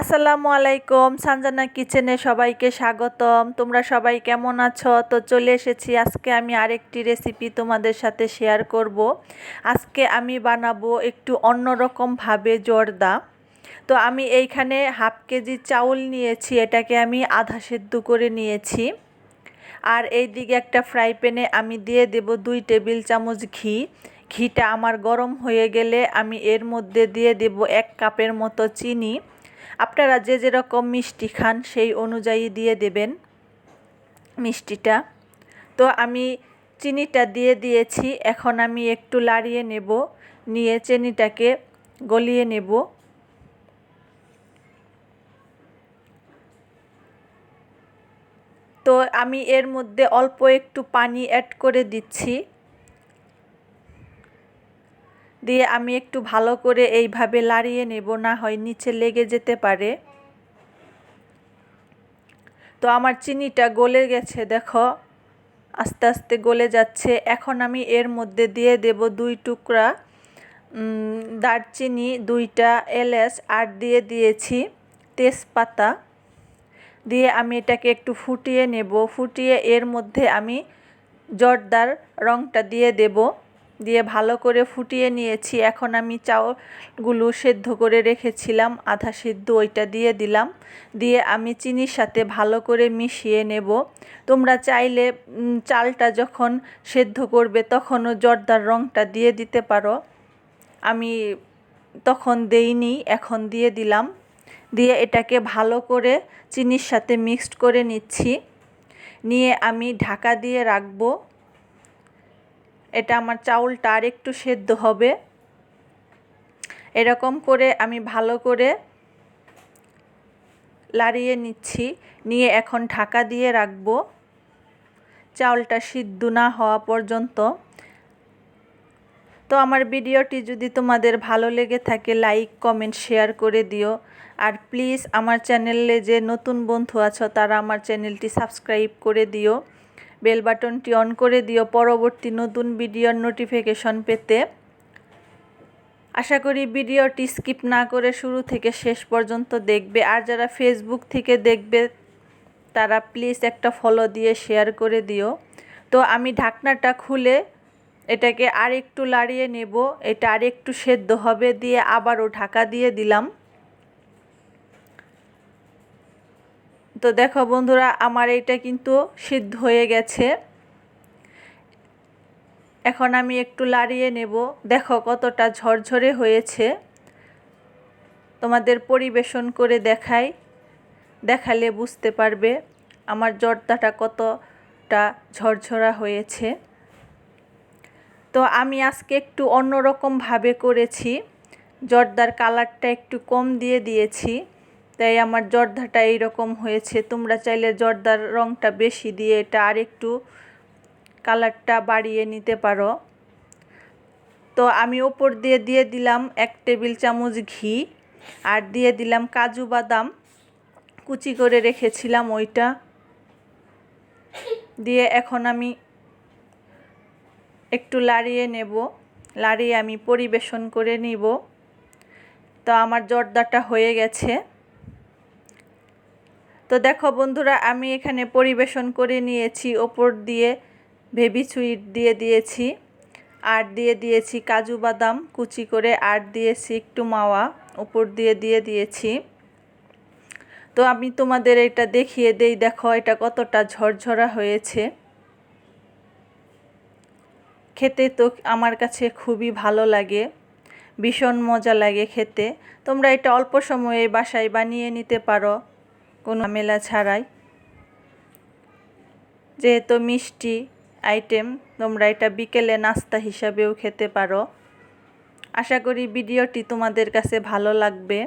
আসসালামু আলাইকুম, সানজানা কিচেনে সবাইকে স্বাগতম। তোমরা সবাই কেমন আছো? তো চলে এসেছি, আজকে আমি আরেকটি রেসিপি তোমাদের সাথে শেয়ার করব। আজকে আমি বানাবো একটু অন্যরকমভাবে জর্দা। তো আমি এইখানে হাফ কেজি চাউল নিয়েছি, এটাকে আমি আধা সেদ্ধ করে নিয়েছি। আর এই দিকে একটা ফ্রাই প্যানে আমি দিয়ে দেব দুই টেবিল চামচ ঘি। ঘিটা আমার গরম হয়ে গেলে আমি এর মধ্যে দিয়ে দেব এক কাপের মতো চিনি। আপনারা যে যেরকম মিষ্টি খান, সেই অনুযায়ী দিয়ে দেবেন মিষ্টিটা। তো আমি চিনিটা দিয়ে দিয়েছি, এখন আমি একটু লাড়িয়ে নেব, নিয়ে চিনিটাকে গলিয়ে নেব। তো আমি এর মধ্যে অল্প একটু পানি অ্যাড করে দিচ্ছি। দিয়ে আমি একটু ভালো করে এইভাবে লাড়িয়ে নেব, না হয় নিচে লেগে যেতে পারে। তো আমার চিনিটা গলে গেছে, দেখো। আস্তে আস্তে গলে যাচ্ছে। এখন আমি এর মধ্যে দিয়ে দেব দুই টুকরা দারচিনি, দুইটা এলাচ, আর দিয়ে দিয়েছি তেজপাতা। দিয়ে আমি এটাকে একটু ফুটিয়ে নেব। ফুটিয়ে এর মধ্যে আমি জর্দার রংটা দিয়ে দেবো। দিয়ে ভালো করে ফুটিয়ে নিয়েছি। এখন আমি চাউলগুলো সেদ্ধ করে রেখেছিলাম, আধা সিদ্ধ ওইটা দিয়ে দিলাম। দিয়ে আমি চিনির সাথে ভালো করে মিশিয়ে নেব। তোমরা চাইলে চালটা যখন সেদ্ধ করবে তখনও জর্দার রঙটা দিয়ে দিতে পারো। আমি তখন দেইনি, এখন দিয়ে দিলাম। দিয়ে এটাকে ভালো করে চিনির সাথে মিক্সড করে নিচ্ছি। নিয়ে আমি ঢাকা দিয়ে রাখব। এটা আমার চাউলটা আর একটু সেদ্ধ হবে। এরকম করে আমি ভালো করে লাড়িয়ে নিচ্ছি। নিয়ে এখন ঢাকা দিয়ে রাখব। চাউলটা সিদ্ধ না হওয়া পর্যন্ত। তো আমার ভিডিওটি যদি তোমাদের ভালো লেগে থাকে, লাইক, কমেন্ট, শেয়ার করে দিও। আর প্লিজ আমার চ্যানেলে যে নতুন বন্ধু আছো, তারা আমার চ্যানেলটি সাবস্ক্রাইব করে দিও। বেল বাটনটি অন করে দিও পরবর্তী নতুন ভিডিওর নোটিফিকেশন পেতে। আশা করি ভিডিওটি স্কিপ না করে শুরু থেকে শেষ পর্যন্ত দেখবে। আর যারা ফেসবুক থেকে দেখবে, তারা প্লিজ একটা ফলো দিয়ে শেয়ার করে দিও। তো আমি ঢাকনাটা খুলে এটাকে আর একটু লাড়িয়ে নেব। এটা আর একটু সেদ্ধ হবে দিয়ে আবারও ঢাকা দিয়ে দিলাম। তো দেখো বন্ধুরা, আমার এইটা কিন্তু সিদ্ধ হয়ে গেছে। এখন আমি একটু লাড়িয়ে নেব। দেখো কতটা ঝরঝরে হয়েছে। তোমাদের পরিবেশন করে দেখাই। দেখালে বুঝতে পারবে আমার জর্দাটা কতটা ঝরঝরা হয়েছে। তো আমি আজকে একটু অন্যরকমভাবে করেছি। জর্দার কালারটা একটু কম দিয়ে দিয়েছি। তাই আমার জর্দাটা এইরকম হয়েছে। তোমরা চাইলে জর্দার রঙটা বেশি দিয়ে এটা আরেকটু কালারটা বাড়িয়ে নিতে পারো। তো আমি ওপর দিয়ে দিয়ে দিলাম এক টেবিল চামচ ঘি আর দিয়ে দিলাম কাজু বাদাম। কুচি করে রেখেছিলাম ওইটা। দিয়ে এখন আমি একটু লাড়িয়ে নেব। লাড়িয়ে আমি পরিবেশন করে নিব। তো আমার জর্দাটা হয়ে গেছে। তো দেখো বন্ধুরা, আমি এখানে পরিবেশন করে নিয়েছি, ওপর দিয়ে বেবি সুইট দিয়ে দিয়েছি, আর দিয়ে দিয়েছি কাজু বাদাম কুচি করে, আর দিয়েছি একটু মাওয়া, উপর দিয়ে দিয়ে দিয়েছি। তো আমি তোমাদের এটা দেখিয়ে দেই, দেখো এটা কতটা ঝরঝরা হয়েছে। খেতে তো আমার কাছে খুবই ভালো লাগে, ভীষণ মজা লাগে খেতে। তোমরা এটা অল্প সময়ে বাসায় বানিয়ে নিতে পারো। কোনো মেলা ছাড়াই। যেহেতু মিষ্টি আইটেম, তোমরা এটা বিকেলে নাস্তা হিসাবেও খেতে পারো। আশা করি ভিডিওটি তোমাদের কাছে ভালো লাগবে।